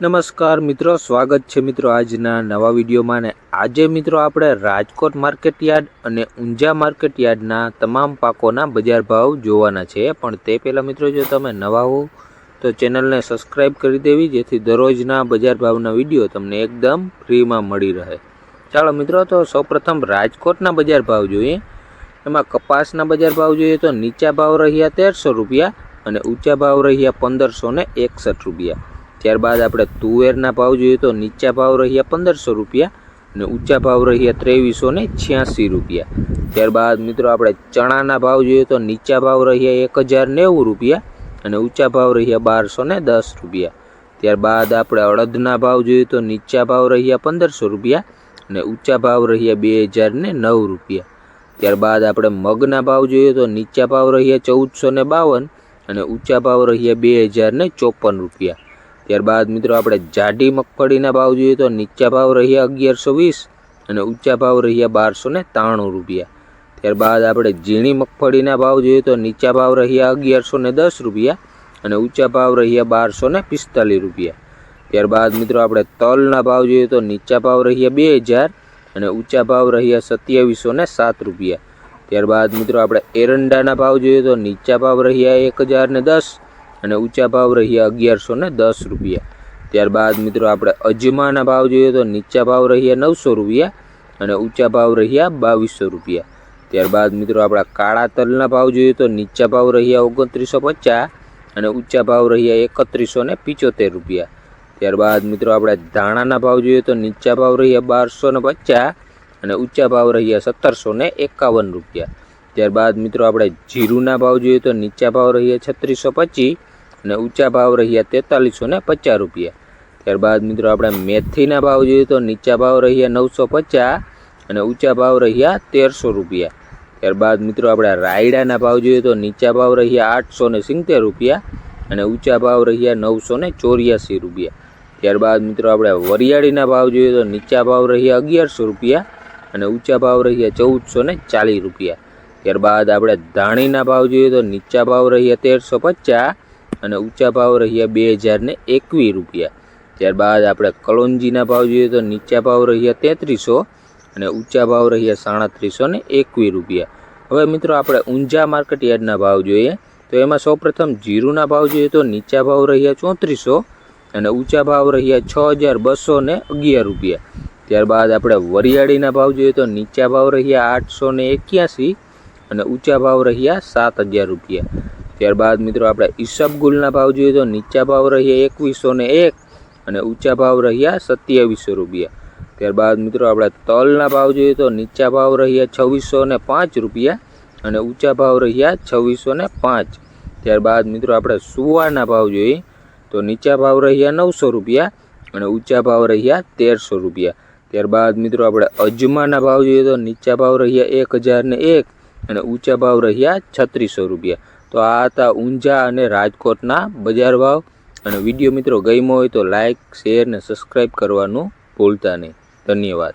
નમસ્કાર મિત્રો, સ્વાગત છે મિત્રો આજના નવા વિડીયોમાં ને આજે મિત્રો આપણે રાજકોટ માર્કેટ યાર્ડ અને ઊંઝા માર્કેટ યાર્ડના તમામ પાકોના બજાર ભાવ જોવાના છે. પણ તે પહેલાં મિત્રો જો તમે નવા હો, તો ચેનલને સબસ્ક્રાઈબ કરી દેવી, જેથી દરરોજના બજાર ભાવના વીડિયો તમને એકદમ ફ્રીમાં મળી રહે. ચાલો મિત્રો, તો સૌપ્રથમ રાજકોટના બજાર ભાવ જોઈએ. એમાં કપાસના બજાર ભાવ જોઈએ તો નીચા ભાવ રહ્યા તેરસો રૂપિયા અને ઊંચા ભાવ રહ્યા પંદરસો એકસઠ રૂપિયા. ત્યારબાદ આપણે તુવેરના ભાવ જોઈએ તો નીચા ભાવ રહ્યા પંદરસો રૂપિયા અને ઊંચા ભાવ રહ્યા ત્રેવીસો ને છ્યાસી રૂપિયા. ત્યારબાદ મિત્રો આપણે ચણાના ભાવ જોઈએ તો નીચા ભાવ રહ્યા એક હજાર નેવું રૂપિયા અને ઊંચા ભાવ રહ્યા બારસો ને દસ રૂપિયા. ત્યારબાદ આપણે અડદના ભાવ જોઈએ તો નીચા ભાવ રહ્યા પંદરસો રૂપિયા અને ઊંચા ભાવ રહ્યા બે હજાર ને નવ રૂપિયા. ત્યારબાદ આપણે મગના ભાવ જોઈએ તો નીચા ભાવ રહ્યા ચૌદસો ને બાવન અને ઊંચા ભાવ રહ્યા બે હજાર ને ચોપન રૂપિયા. ત્યારબાદ મિત્રો આપણે જાડી મગફળીના ભાવ જોઈએ તો નીચા ભાવ રહ્યા અગિયારસો વીસ અને ઊંચા ભાવ રહ્યા બારસો ને ત્રાણું રૂપિયા. ત્યારબાદ આપણે ઝીણી મગફળીના ભાવ જોઈએ તો નીચા ભાવ રહ્યા અગિયારસો ને દસ રૂપિયા અને ઊંચા ભાવ રહ્યા બારસો ને પિસ્તાલીસ રૂપિયા. ત્યારબાદ મિત્રો આપણે તલના ભાવ જોઈએ તો નીચા ભાવ રહ્યા બે હજાર અને ઊંચા ભાવ રહ્યા સત્યાવીસો ને સાત રૂપિયા. ત્યારબાદ મિત્રો આપણે એરંડાના ભાવ જોઈએ તો નીચા ભાવ રહ્યા એક હજાર ને દસ અને ઊંચા ભાવ રહ્યા અગિયારસો ને દસ રૂપિયા. ત્યારબાદ મિત્રો આપણે અજમાના ભાવ જોઈએ તો નીચા ભાવ રહ્યા નવસો રૂપિયા અને ઊંચા ભાવ રહ્યા બાવીસો રૂપિયા. ત્યારબાદ મિત્રો આપણા કાળા તલના ભાવ જોઈએ તો નીચા ભાવ રહ્યા ઓગણત્રીસો પચાસ અને ઊંચા ભાવ રહ્યા એકત્રીસો ને પિચોતેર રૂપિયા. ત્યારબાદ મિત્રો આપણે ધાણાના ભાવ જોઈએ તો નીચા ભાવ રહ્યા બારસો ને પચાસ અને ઊંચા ભાવ રહ્યા સત્તરસો ને એકાવન રૂપિયા. ત્યારબાદ મિત્રો આપણે જીરુના ભાવ જોઈએ તો નીચા ભાવ રહ્યા છત્રીસો પચીસ અને ઊંચા ભાવ રહ્યા તેતાલીસો ને પચાસ રૂપિયા. ત્યારબાદ મિત્રો આપણે મેથીના ભાવ જોઈએ તો નીચા ભાવ રહ્યા નવસો પચાસ અને ઊંચા ભાવ રહ્યા તેરસો રૂપિયા. ત્યારબાદ મિત્રો આપણે રાયડાના ભાવ જોઈએ તો નીચા ભાવ રહ્યા આઠસો ને સિત્તેર રૂપિયા અને ઊંચા ભાવ રહ્યા નવસો ને ચોર્યાસી રૂપિયા. ત્યારબાદ મિત્રો આપણે વરિયાળીના ભાવ જોઈએ તો નીચા ભાવ રહ્યા અગિયારસો રૂપિયા અને ઊંચા ભાવ રહ્યા ચૌદસો ને ચાલીસ રૂપિયા. ત્યારબાદ આપણે ધાણીના ભાવ જોઈએ તો નીચા ભાવ રહ્યા તેરસો પચાસ અને ઊંચા ભાવ રહ્યા બે હજાર ને એકવીસ રૂપિયા. ત્યારબાદ આપણે કલોંજીના ભાવ જોઈએ તો નીચા ભાવ રહ્યા તેત્રીસો અને ઊંચા ભાવ રહ્યા સાડત્રીસો ને એકવીસ રૂપિયા. હવે મિત્રો આપણે ઊંઝા માર્કેટ યાર્ડના ભાવ જોઈએ તો એમાં સૌપ્રથમ જીરુના ભાવ જોઈએ તો નીચા ભાવ રહ્યા ચોત્રીસો અને ઊંચા ભાવ રહ્યા છ હજાર બસો ને અગિયાર રૂપિયા. ત્યારબાદ આપણે વરિયાળીના ભાવ જોઈએ તો નીચા ભાવ રહ્યા આઠસો ને એક્યાસી અને ઊંચા ભાવ રહ્યા સાત હજાર રૂપિયા. ત્યારબાદ મિત્રો આપણે ઈસબગુલના ભાવ જોઈએ તો નીચા ભાવ રહ્યા એકવીસો ને એક અને ઊંચા ભાવ રહ્યા સત્યાવીસો રૂપિયા. ત્યારબાદ મિત્રો આપણે તલના ભાવ જોઈએ તો નીચા ભાવ રહ્યા છવ્વીસો ને પાંચ રૂપિયા અને ઊંચા ભાવ રહ્યા છવ્વીસો ને પાંચ. ત્યારબાદ મિત્રો આપણે સુવાના ભાવ જોઈએ તો નીચા ભાવ રહ્યા નવસો રૂપિયા અને ઊંચા ભાવ રહ્યા તેરસો રૂપિયા. ત્યારબાદ મિત્રો આપણે અજમાના ભાવ જોઈએ તો નીચા ભાવ રહ્યા એક હજાર એક અને ઊંચા ભાવ રહ્યા છત્રીસો રૂપિયા. તો આ હતા ઊંઝા અને રાજકોટના બજાર ભાવ. અને વીડિયો મિત્રો ગમ્યો હોય તો લાઇક શેર ને સબસ્ક્રાઈબ કરવાનું ભૂલતા નહીં. ધન્યવાદ.